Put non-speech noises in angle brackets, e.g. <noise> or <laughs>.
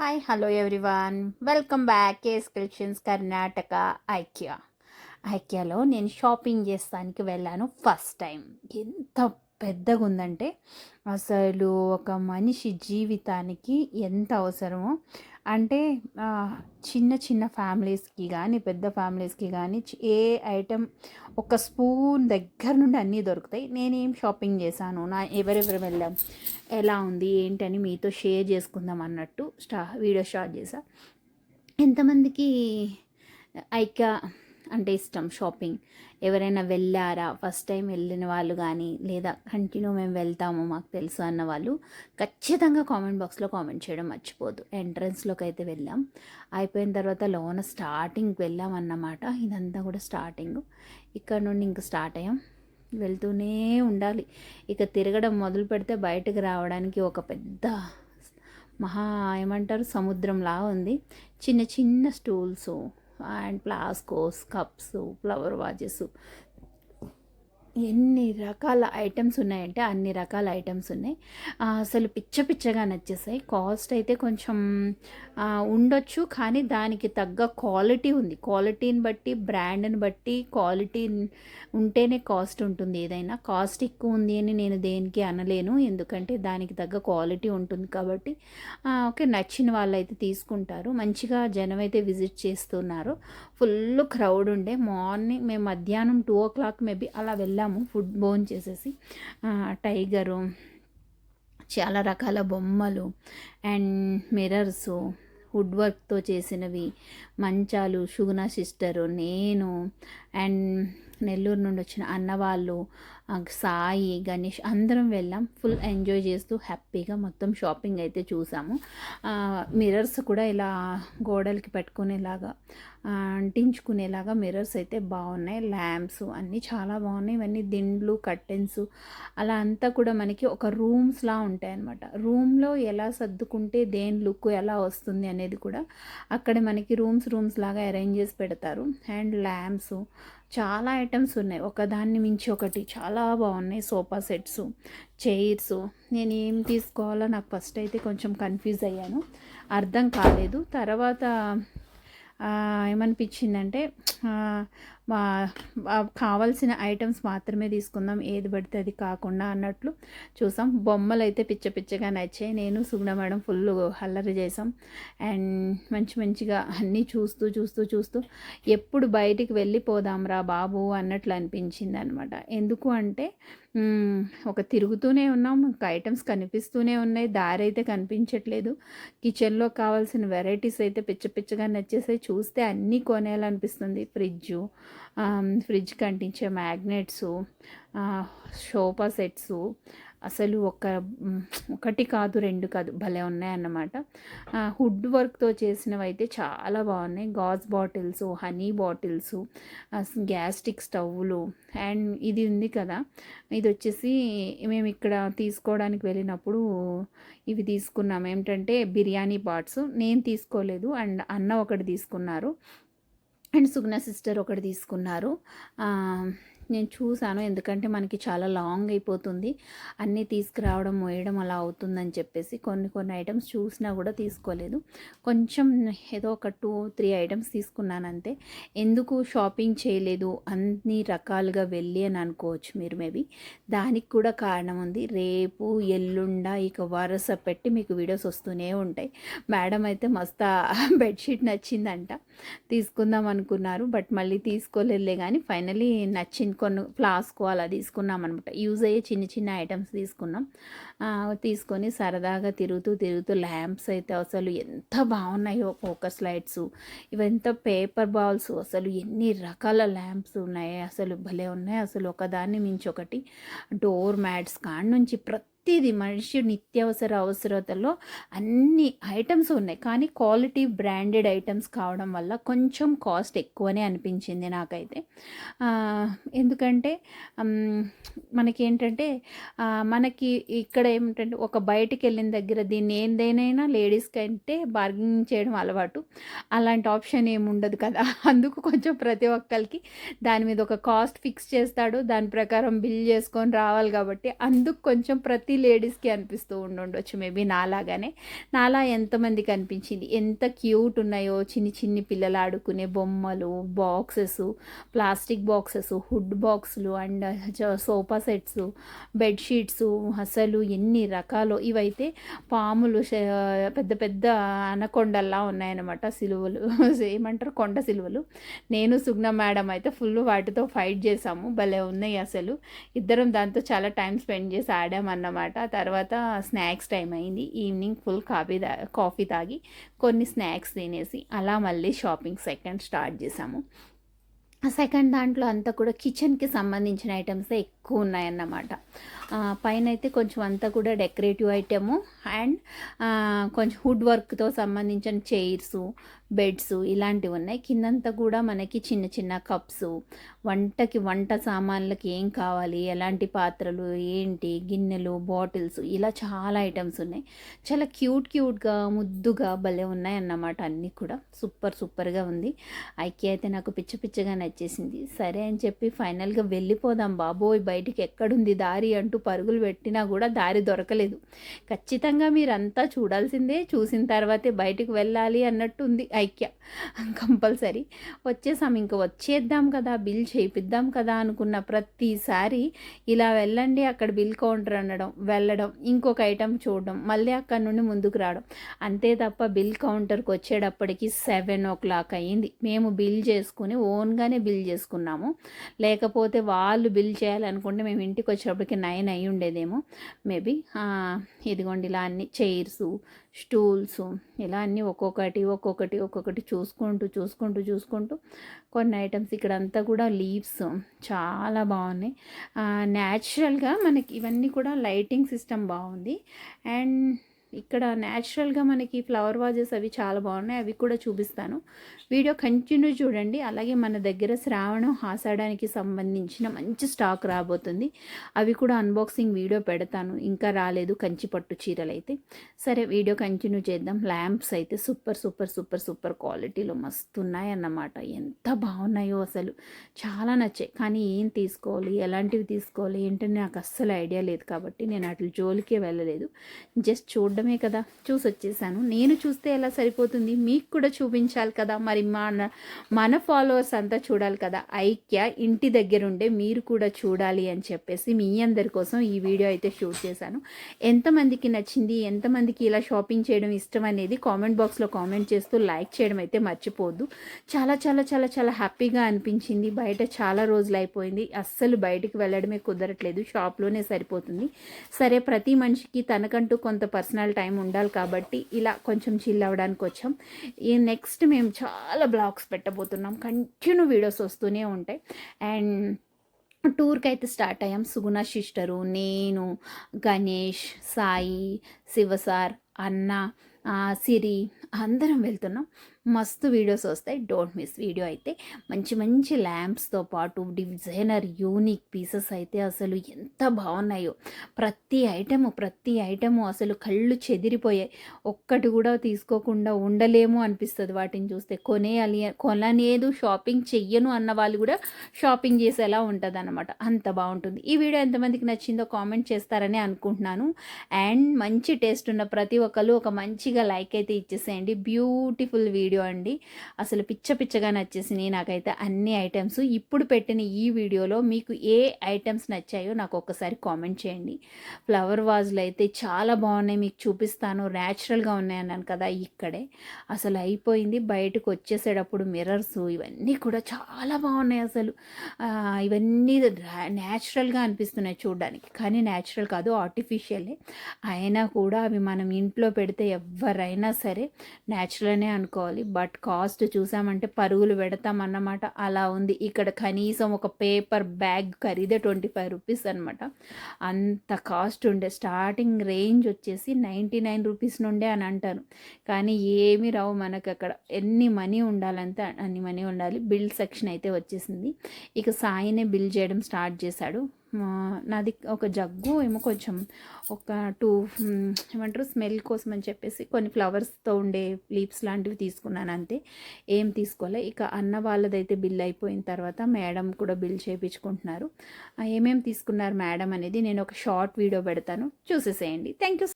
Hi hello everyone welcome back case collections Karnataka IKEA ఐక్యాలో నేను shopping చేస్తానికి వెళ్ళాను first time ఎంత పెద్దగా ఉందంటే అసలు ఒక మనిషి జీవితానికి ఎంత అవసరమో అంటే చిన్న చిన్న ఫ్యామిలీస్కి కానీ పెద్ద ఫ్యామిలీస్కి కానీ ఏ ఐటెం ఒక స్పూన్ దగ్గర నుండి అన్నీ దొరుకుతాయి. నేనేం షాపింగ్ చేశాను నా ఎవరెవరు వెళ్ళాం ఎలా ఉంది ఏంటని మీతో షేర్ చేసుకుందాం అన్నట్టు స్టా వీడియో స్టార్ట్ చేశా. ఎంతమందికి ఐక్య అంటే ఇష్టం షాపింగ్. ఎవరైనా వెళ్ళారా? ఫస్ట్ టైం వెళ్ళిన వాళ్ళు కానీ లేదా కంటిన్యూ మేము వెళ్తాము మాకు తెలుసు అన్న వాళ్ళు ఖచ్చితంగా కామెంట్ బాక్స్లో కామెంట్ చేయడం మర్చిపోదు ఎంట్రన్స్లోకి అయితే వెళ్ళాం. అయిపోయిన తర్వాత లోన స్టార్టింగ్ వెళ్ళాం అన్నమాట. ఇదంతా కూడా స్టార్టింగ్. ఇక్కడ నుండి ఇంక స్టార్ట్ అయ్యాం. వెళ్తూనే ఉండాలి. ఇక తిరగడం మొదలు పెడితే బయటకు రావడానికి ఒక పెద్ద మహా ఏమంటారు? సముద్రంలా ఉంది. చిన్న చిన్న స్టూల్స్ అండ్ ప్లాస్కోస్ కప్స్ ఫ్లవర్ వాజెస్ ఎన్ని రకాల ఐటమ్స్ ఉన్నాయంటే అన్ని రకాల ఐటమ్స్ ఉన్నాయి. అసలు పిచ్చ పిచ్చగా నచ్చేసాయి. కాస్ట్ అయితే కొంచెం ఉండొచ్చు కానీ దానికి తగ్గ క్వాలిటీ ఉంది. క్వాలిటీని బట్టి బ్రాండ్ని బట్టి క్వాలిటీ ఉంటేనే కాస్ట్ ఉంటుంది ఏదైనా. కాస్ట్ ఎక్కువ ఉంది అని నేను దేనికి అనలేను. ఎందుకంటే దానికి తగ్గ క్వాలిటీ ఉంటుంది కాబట్టి ఓకే నచ్చిన వాళ్ళు అయితే తీసుకుంటారు. మంచిగా జనం అయితే విజిట్ చేస్తున్నారు. ఫుల్ క్రౌడ్ ఉండే. మార్నింగ్ మేము మధ్యాహ్నం టూ ఓ క్లాక్ మేబీ అలా వెళ్ళాము ఫుడ్ బోన్ చేసేసి టైగరు చాలా రకాల బొమ్మలు అండ్ మిర్రర్స్ వుడ్ వర్క్తో చేసినవి మంచాలు షుగునా సిస్టరు నేను అండ్ నెల్లూరు నుండి వచ్చిన అన్నవాళ్ళు సాయి గణేష్ అందరం వెళ్ళాం. ఫుల్ ఎంజాయ్ చేస్తూ హ్యాపీగా మొత్తం షాపింగ్ అయితే చూసాము. మిర్రర్స్ కూడా ఇలా గోడలకి పెట్టుకునేలాగా అంటించుకునేలాగా మిర్రర్స్ అయితే బాగున్నాయి. ల్యాంప్స్ అన్నీ చాలా బాగున్నాయి. ఇవన్నీ దిండ్లు కర్టెన్స్ అలా అంతా కూడా మనకి ఒక రూమ్స్లా ఉంటాయి అన్నమాట. రూమ్లో ఎలా సర్దుకుంటే దేని లుక్ ఎలా వస్తుంది అనేది కూడా అక్కడ మనకి రూమ్స్ రూమ్స్ లాగా అరేంజ్ చేసి పెడతారు. అండ్ ల్యాంప్స్ చాలా ఐటమ్స్ ఉన్నాయి. ఒకదాన్ని మించి ఒకటి. చాలా బాగున్నాయి సోఫా సెట్స్ చైర్స్. నేను ఏం తీసుకోవాలో నాకు ఫస్ట్ అయితే కొంచెం కన్ఫ్యూజ్ అయ్యాను. అర్థం కాలేదు. తర్వాత ఏమనిపించిందంటే కావాల్సిన ఐటమ్స్ మాత్రమే తీసుకుందాం. ఏది పడితే అది కాకుండా అన్నట్లు చూసాం. బొమ్మలు అయితే పిచ్చ పిచ్చగా నచ్చాయి. నేను సుగుణ మేడం ఫుల్ హల్లరి చేసాం అండ్ మంచి మంచిగా అన్నీ చూస్తూ చూస్తూ చూస్తూ ఎప్పుడు బయటికి వెళ్ళిపోదాం రా బాబు అన్నట్లు అనిపించింది అనమాట ఎందుకు అంటే ఒక తిరుగుతూనే ఉన్నాం. ఇంకా ఐటమ్స్ కనిపిస్తూనే ఉన్నాయి. దారి అయితే కనిపించట్లేదు. కిచెన్లో కావాల్సిన వెరైటీస్ అయితే పిచ్చ పిచ్చగా నచ్చేసాయి. చూస్తే అన్నీ కొనేయాలనిపిస్తుంది. ఫ్రిడ్జ్ ఫ్రిడ్జ్కి అంటించే మ్యాగ్నెట్స్ సోఫా సెట్స్ అసలు ఒక ఒకటి కాదు రెండు కాదు భలే ఉన్నాయన్నమాట. హుడ్ వర్క్తో చేసినవి అయితే చాలా బాగున్నాయి. గాజ్ బాటిల్స్ హనీ బాటిల్స్ గ్యాస్టిక్ స్టవ్లు అండ్ ఇది ఉంది కదా ఇది వచ్చేసి మేము ఇక్కడ తీసుకోవడానికి వెళ్ళినప్పుడు ఇవి తీసుకున్నాం. ఏమిటంటే బిర్యానీ పార్ట్స్ నేను తీసుకోలేదు అండ్ అన్న ఒకటి తీసుకున్నారు. అండ్ సుగ్న సిస్టర్ ఒకటి తీసుకున్నారు. నేను చూశాను ఎందుకంటే మనకి చాలా లాంగ్ అయిపోతుంది. అన్నీ తీసుకురావడం మోయడం అలా అవుతుందని చెప్పేసి కొన్ని కొన్ని ఐటమ్స్ చూసినా కూడా తీసుకోలేదు. కొంచెం ఏదో ఒక టూ త్రీ ఐటమ్స్ తీసుకున్నాను అంతే. ఎందుకు షాపింగ్ చేయలేదు? అన్ని రకాలుగా వెళ్ళి అని అనుకోవచ్చు మీరు మేబీ దానికి కూడా కారణం ఉంది. రేపు ఎల్లుండ ఇక వరుస పెట్టి మీకు వీడియోస్ వస్తూనే ఉంటాయి. మేడం అయితే మస్తు బెడ్షీట్ నచ్చిందంట. తీసుకుందాం అనుకున్నారు. బట్ మళ్ళీ తీసుకోలేదులే కానీ ఫైనలీ నచ్చింది కొన్ని ఫ్లాస్క్ అలా తీసుకున్నాం అనమాట యూజ్ అయ్యే చిన్న చిన్న ఐటమ్స్ తీసుకున్నాం. తీసుకొని సరదాగా తిరుగుతూ తిరుగుతూ ల్యాంప్స్ అయితే అసలు ఎంత బాగున్నాయో ఫోకస్ లైట్స్ ఇవంత పేపర్ బాల్స్ అసలు ఎన్ని రకాల ల్యాంప్స్ ఉన్నాయి అసలు భలే ఉన్నాయి. అసలు ఒకదాన్ని మించి ఒకటి డోర్ మ్యాట్స్ కాడ నుంచి ప్రతి ప్రతిదీ మనిషి నిత్యావసర అవసరతలో అన్ని ఐటమ్స్ ఉన్నాయి. కానీ క్వాలిటీ బ్రాండెడ్ ఐటమ్స్ కావడం వల్ల కొంచెం కాస్ట్ ఎక్కువనే అనిపించింది నాకైతే. ఎందుకంటే మనకి మనకేంటంటే మనకి ఇక్కడ ఏమిటంటే ఒక బయటికి వెళ్ళిన దగ్గర దీన్ని ఏందేనైనా లేడీస్ కంటే బార్గింగ్ చేయడం అలవాటు. అలాంటి ఆప్షన్ ఏముండదు కదా. అందుకు కొంచెం ప్రతి ఒక్కరికి దాని మీద ఒక కాస్ట్ ఫిక్స్ చేస్తాడు. దాని ప్రకారం బిల్ చేసుకొని రావాలి కాబట్టి అందుకు కొంచెం ప్రతి లేడీస్కి అనిపిస్తూ ఉండుండొచ్చు మేబీ నాలాగానే. నాలా ఎంతమందికి అనిపించింది? ఎంత క్యూట్ ఉన్నాయో చిన్ని చిన్ని పిల్లలు ఆడుకునే బొమ్మలు బాక్సెస్ ప్లాస్టిక్ బాక్సెస్ హుడ్ బాక్సులు అండ్ సోఫా సెట్స్ బెడ్షీట్స్ అసలు ఎన్ని రకాలు ఇవైతే పాములు పెద్ద పెద్ద అనకొండల్లా ఉన్నాయన్నమాట సిలువలు. <laughs> ఏమంటారు? కొండ సిలువలు. నేను సుగ్న మేడం అయితే ఫుల్ వాటితో ఫైట్ చేసాము. భలే ఉన్నాయి అసలు. ఇద్దరం దాంతో చాలా టైం స్పెండ్ చేసి ఆడామన్నమాట. తర్వాత స్నాక్స్ టైం అయింది. ఈవినింగ్ ఫుల్ కాఫీ తా కాఫీ తాగి కొన్ని స్నాక్స్ తినేసి అలా మళ్ళీ షాపింగ్ సెకండ్ స్టార్ట్ చేసాము. సెకండ్ దాంట్లో అంతా కూడా కిచెన్కి సంబంధించిన ఐటమ్సే ఎక్కువ ఉన్నాయన్నమాట. పైన అయితే కొంచెం అంతా కూడా డెకరేటివ్ ఐటము అండ్ కొంచెం వుడ్ వర్క్తో సంబంధించిన చైర్స్ బెడ్స్ ఇలాంటివి ఉన్నాయి. కిందంతా కూడా మనకి చిన్న చిన్న కప్స్. వంటకి వంట సామాన్లకి ఏం కావాలి? ఎలాంటి పాత్రలు? ఏంటి? గిన్నెలు బాటిల్స్ ఇలా చాలా ఐటమ్స్ ఉన్నాయి. చాలా క్యూట్ క్యూట్గా ముద్దుగా భలే ఉన్నాయి అన్నమాట అన్నీ కూడా. సూపర్ సూపర్గా ఉంది. ఐకి అయితే నాకు పిచ్చ పిచ్చగా నచ్చేసింది. సరే అని చెప్పి ఫైనల్గా వెళ్ళిపోదాం బాబోయ్. బయటికి ఎక్కడుంది దారి అంటూ పరుగులు పెట్టినా కూడా దారి దొరకలేదు. ఖచ్చితంగా మీరంతా చూడాల్సిందే. చూసిన తర్వాతే బయటికి వెళ్ళాలి అన్నట్టు ఉంది ఐక్య కంపల్సరీ. వచ్చేసాం ఇంక వచ్చేద్దాం కదా బిల్ చేయిద్దాం కదా అనుకున్న ప్రతిసారి ఇలా వెళ్ళండి అక్కడ బిల్ కౌంటర్ అనడం వెళ్ళడం ఇంకొక ఐటెం చూడడం మళ్ళీ అక్కడ నుండి ముందుకు రావడం. అంతే తప్ప బిల్ కౌంటర్కి వచ్చేటప్పటికి సెవెన్ ఓ క్లాక్ అయ్యింది. మేము బిల్ చేసుకుని ఓన్గానే బిల్ చేసుకున్నాము. లేకపోతే వాళ్ళు బిల్ చేయాలనుకుంటే మేము ఇంటికి వచ్చేటప్పటికి నైన్ అయి ఉండేదేమో. మేబీ ఇదిగోండి ఇలా అన్ని చైర్స్ స్టూల్స్ ఇలా అన్నీ ఒక్కొక్కటి ఒక్కొక్కటి ఒక్కొక్కటి చూసుకుంటూ చూసుకుంటూ చూసుకుంటూ కొన్ని ఐటమ్స్ ఇక్కడ అంతా కూడా లీవ్స్ చాలా బాగున్నాయి. న్యాచురల్గా మనకి ఇవన్నీ కూడా లైటింగ్ సిస్టమ్ బాగుంది. అండ్ ఇక్కడ న్యాచురల్గా మనకి ఫ్లవర్ వాజెస్ అవి చాలా బాగున్నాయి అవి కూడా చూపిస్తాను. వీడియో కంటిన్యూ చూడండి. అలాగే మన దగ్గర శ్రావణం హాసాడానికి సంబంధించిన మంచి స్టాక్ రాబోతుంది. అవి కూడా అన్బాక్సింగ్ వీడియో పెడతాను. ఇంకా రాలేదు కంచి పట్టు చీరలు అయితే సరే వీడియో కంటిన్యూ చేద్దాం. ల్యాంప్స్ అయితే సూపర్ సూపర్ సూపర్ సూపర్ క్వాలిటీలో మస్తు ఉన్నాయన్నమాట ఎంత బాగున్నాయో అసలు. చాలా నచ్చాయి. కానీ ఏం తీసుకోవాలి ఎలాంటివి తీసుకోవాలి ఏంటని నాకు అస్సలు ఐడియా లేదు కాబట్టి నేను అట్లా జోలికే వెళ్ళలేదు. జస్ట్ చూడడమే కదా. చూసి వచ్చేసాను నేను చూస్తే ఎలా సరిపోతుంది? మీకు కూడా చూపించాలి కదా. మరి మన మన ఫాలోవర్స్ అంతా చూడాలి కదా. ఐక్య ఇంటి దగ్గరుండే మీరు కూడా చూడాలి అని చెప్పేసి మీ అందరి కోసం ఈ వీడియో అయితే షూట్ చేశాను. ఎంతమందికి నచ్చింది? ఎంతమందికి ఇలా షాపింగ్ చేయడం ఇష్టం అనేది కామెంట్ బాక్స్లో కామెంట్ చేస్తూ లైక్ చేయడం అయితే మర్చిపోవద్దు. చాలా చాలా చాలా చాలా హ్యాపీగా అనిపించింది. బయట చాలా రోజులు అయిపోయింది. అస్సలు బయటకు వెళ్ళడమే కుదరట్లేదు. షాప్లోనే సరిపోతుంది. సరే ప్రతి మనిషికి తనకంటూ కొంత పర్సనల్ టైం ఉండాలి కాబట్టి ఇలా కొంచెం చిల్ అవ్వడానికి వచ్చాం. ఈ నెక్స్ట్ మేము చాలా బ్లాగ్స్ పెట్టబోతున్నాం. కంటిన్యూ వీడియోస్ వస్తూనే ఉంటాయి. అండ్ టూర్కి అయితే స్టార్ట్ అయ్యాం. సుగుణ సిస్టరు నేను గణేష్ సాయి శివసార్ అన్న సిరి అందరం వెళ్తున్నాం. మస్తు వీడియోస్ వస్తాయి. డోంట్ మిస్ వీడియో అయితే. మంచి మంచి ల్యాంప్స్తో పాటు డిజైనర్ యూనిక్ పీసెస్ అయితే అసలు ఎంత బాగున్నాయో. ప్రతి ఐటము ప్రతి ఐటము అసలు కళ్ళు చెదిరిపోయాయి. ఒక్కటి కూడా తీసుకోకుండా ఉండలేము అనిపిస్తుంది వాటిని చూస్తే. కొనేయాలి కొనలేదు షాపింగ్ చెయ్యను అన్న వాళ్ళు కూడా షాపింగ్ చేసేలా ఉంటుంది అనమాట అంత బాగుంటుంది. ఈ వీడియో ఎంతమందికి నచ్చిందో కామెంట్ చేస్తారని అనుకుంటున్నాను. అండ్ మంచి టేస్ట్ ఉన్న ప్రతి ఒక్కరు ఒక మంచిగా లైక్ అయితే ఇచ్చేసేయండి. బ్యూటిఫుల్ వీడియో అండి. అసలు పిచ్చ పిచ్చగా నచ్చేసినాయి నాకైతే అన్ని ఐటమ్స్. ఇప్పుడు పెట్టిన ఈ వీడియోలో మీకు ఏ ఐటమ్స్ నచ్చాయో నాకు ఒక్కసారి కామెంట్ చేయండి. ఫ్లవర్ వాజ్లు అయితే చాలా బాగున్నాయి. మీకు చూపిస్తాను. న్యాచురల్గా ఉన్నాయి అన్నాను కదా ఇక్కడే. అసలు అయిపోయింది. బయటకు వచ్చేసేటప్పుడు మిర్రర్స్ ఇవన్నీ కూడా చాలా బాగున్నాయి అసలు. ఇవన్నీ న్యాచురల్గా అనిపిస్తున్నాయి చూడడానికి. కానీ న్యాచురల్ కాదు ఆర్టిఫిషియలే. అయినా కూడా అవి మనం ఇంట్లో పెడితే ఎవరైనా సరే న్యాచురల్నే అనుకోవాలి. బట్ కాస్ట్ చూసామంటే పరుగులు పెడతాం అన్నమాట అలా ఉంది. ఇక్కడ కనీసం ఒక పేపర్ బ్యాగ్ ఖరీదే ట్వంటీ ఫైవ్ రూపీస్ అనమాట అంత కాస్ట్ ఉండే. స్టార్టింగ్ రేంజ్ వచ్చేసి నైంటీ నైన్ రూపీస్ నుండే అని అంటాను కానీ ఏమి రావు మనకు అక్కడ. ఎన్ని మనీ ఉండాలంటే అన్ని మనీ ఉండాలి. బిల్ సెక్షన్ అయితే వచ్చేసింది. ఇక సాయినే బిల్ చేయడం స్టార్ట్ చేశాడు. నాది ఒక జగ్గు ఏమో కొంచెం ఒక టూ ఏమంటారు స్మెల్ కోసం అని చెప్పేసి కొన్ని ఫ్లవర్స్తో ఉండే లీవ్స్ లాంటివి తీసుకున్నాను అంతే. ఏం తీసుకోలే. ఇక అన్న వాళ్ళదైతే బిల్ అయిపోయిన తర్వాత మేడం కూడా బిల్ చేయించుకుంటున్నారు ఏమేమి తీసుకున్నారు మేడం అనేది నేను ఒక షార్ట్ వీడియో పెడతాను. చూసేసేయండి. Thank you